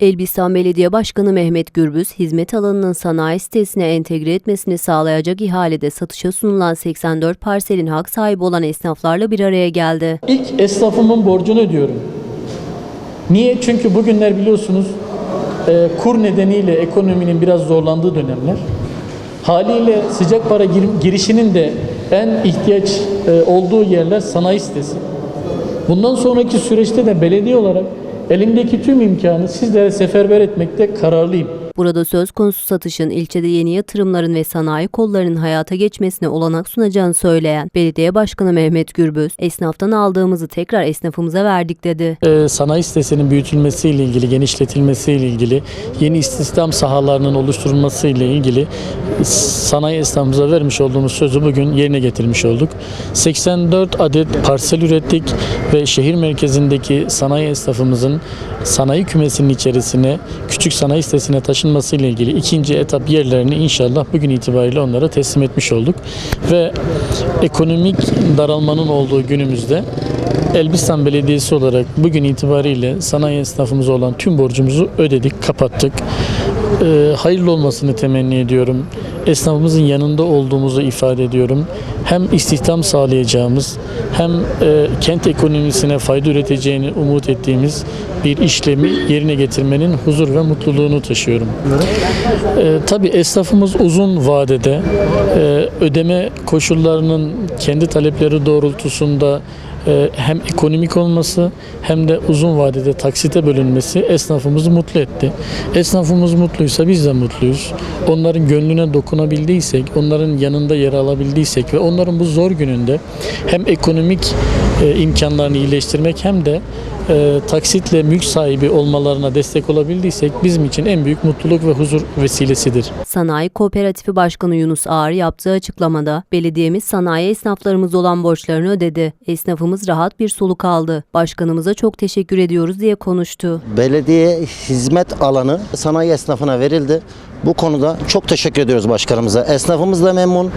Elbistan Belediye Başkanı Mehmet Gürbüz, hizmet alanının sanayi sitesine entegre etmesini sağlayacak ihalede satışa sunulan 84 parselin hak sahibi olan esnaflarla bir araya geldi. İlk esnafımın borcunu ödüyorum. Niye? Çünkü bugünler biliyorsunuz e, kur nedeniyle ekonominin biraz zorlandığı dönemler. Haliyle sıcak para gir- girişinin de en ihtiyaç e, olduğu yerler sanayi sitesi. Bundan sonraki süreçte de belediye olarak elimdeki tüm imkanı sizlere seferber etmekte kararlıyım. Burada söz konusu satışın ilçede yeni yatırımların ve sanayi kollarının hayata geçmesine olanak sunacağını söyleyen Belediye Başkanı Mehmet Gürbüz, esnaftan aldığımızı tekrar esnafımıza verdik dedi. Ee, sanayi sitesinin büyütülmesiyle ilgili, genişletilmesiyle ilgili, yeni istihdam sahalarının oluşturulmasıyla ilgili sanayi esnafımıza vermiş olduğumuz sözü bugün yerine getirmiş olduk. 84 adet parsel ürettik ve şehir merkezindeki sanayi esnafımızın sanayi kümesinin içerisine, küçük sanayi sitesine taşınmasıyla ilgili ikinci etap yerlerini inşallah bugün itibariyle onlara teslim etmiş olduk. Ve ekonomik daralmanın olduğu günümüzde Elbistan Belediyesi olarak bugün itibariyle sanayi esnafımıza olan tüm borcumuzu ödedik, kapattık. Ee, hayırlı olmasını temenni ediyorum. Esnafımızın yanında olduğumuzu ifade ediyorum. Hem istihdam sağlayacağımız hem e, kent ekonomisine fayda üreteceğini umut ettiğimiz bir işlemi yerine getirmenin huzur ve mutluluğunu taşıyorum. Ee, tabii esnafımız uzun vadede e, ödeme koşullarının kendi talepleri doğrultusunda e, hem ekonomik olması hem de uzun vadede taksite bölünmesi esnafımızı mutlu etti. Esnafımız mutluysa biz de mutluyuz. Onların gönlüne dokunabildiysek, onların yanında yer alabildiysek ve onların bu zor gününde hem ekonomik e, imkanlarını iyileştirmek hem de e, taksitle mülk sahibi olmalarına destek olabildiysek bizim için en büyük mutluluk ve huzur vesilesidir. Sanayi Kooperatifi Başkanı Yunus Ağar yaptığı açıklamada, belediyemiz sanayi esnaflarımız olan borçlarını ödedi. Esnafımız rahat bir soluk aldı. Başkanımıza çok teşekkür ediyoruz diye konuştu. Belediye hizmet alanı sanayi esnafına verildi. Bu konuda çok teşekkür ediyoruz başkanımıza. Esnafımız da memnun.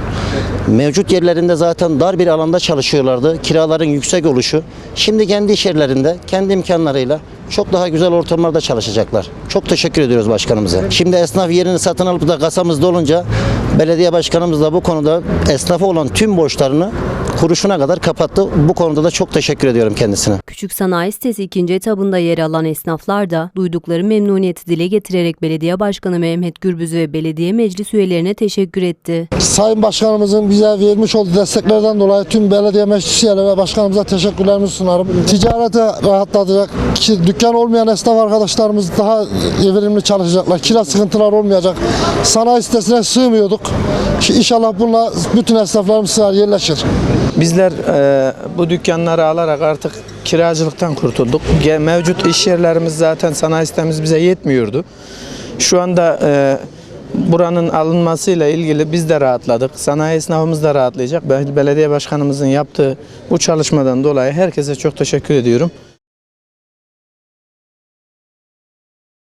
Mevcut yerlerinde zaten dar bir alanda çalışıyorlardı. Kiraların yüksek oluşu. Şimdi kendi iş yerlerinde, kendi imkanlarıyla çok daha güzel ortamlarda çalışacaklar. Çok teşekkür ediyoruz başkanımıza. Şimdi esnaf yerini satın alıp da kasamızda olunca belediye başkanımız da bu konuda esnafa olan tüm borçlarını kuruşuna kadar kapattı. Bu konuda da çok teşekkür ediyorum kendisine. Küçük Sanayi Sitesi ikinci etabında yer alan esnaflar da duydukları memnuniyeti dile getirerek Belediye Başkanı Mehmet Gürbüz ve belediye meclis üyelerine teşekkür etti. Sayın Başkanımızın bize vermiş olduğu desteklerden dolayı tüm belediye meclis üyeleri ve başkanımıza teşekkürlerimi sunarım. Ticarete rahatlatacak, ki dükkan olmayan esnaf arkadaşlarımız daha verimli çalışacaklar. Kira sıkıntılar olmayacak. Sanayi sitesine sığmıyorduk. İnşallah bununla bütün esnaflarımız sığar, yerleşir. Bizler e, bu dükkanları alarak artık kiracılıktan kurtulduk. Mevcut iş yerlerimiz zaten sanayi sitemiz bize yetmiyordu. Şu anda e, buranın alınmasıyla ilgili biz de rahatladık. Sanayi esnafımız da rahatlayacak. Belediye başkanımızın yaptığı bu çalışmadan dolayı herkese çok teşekkür ediyorum.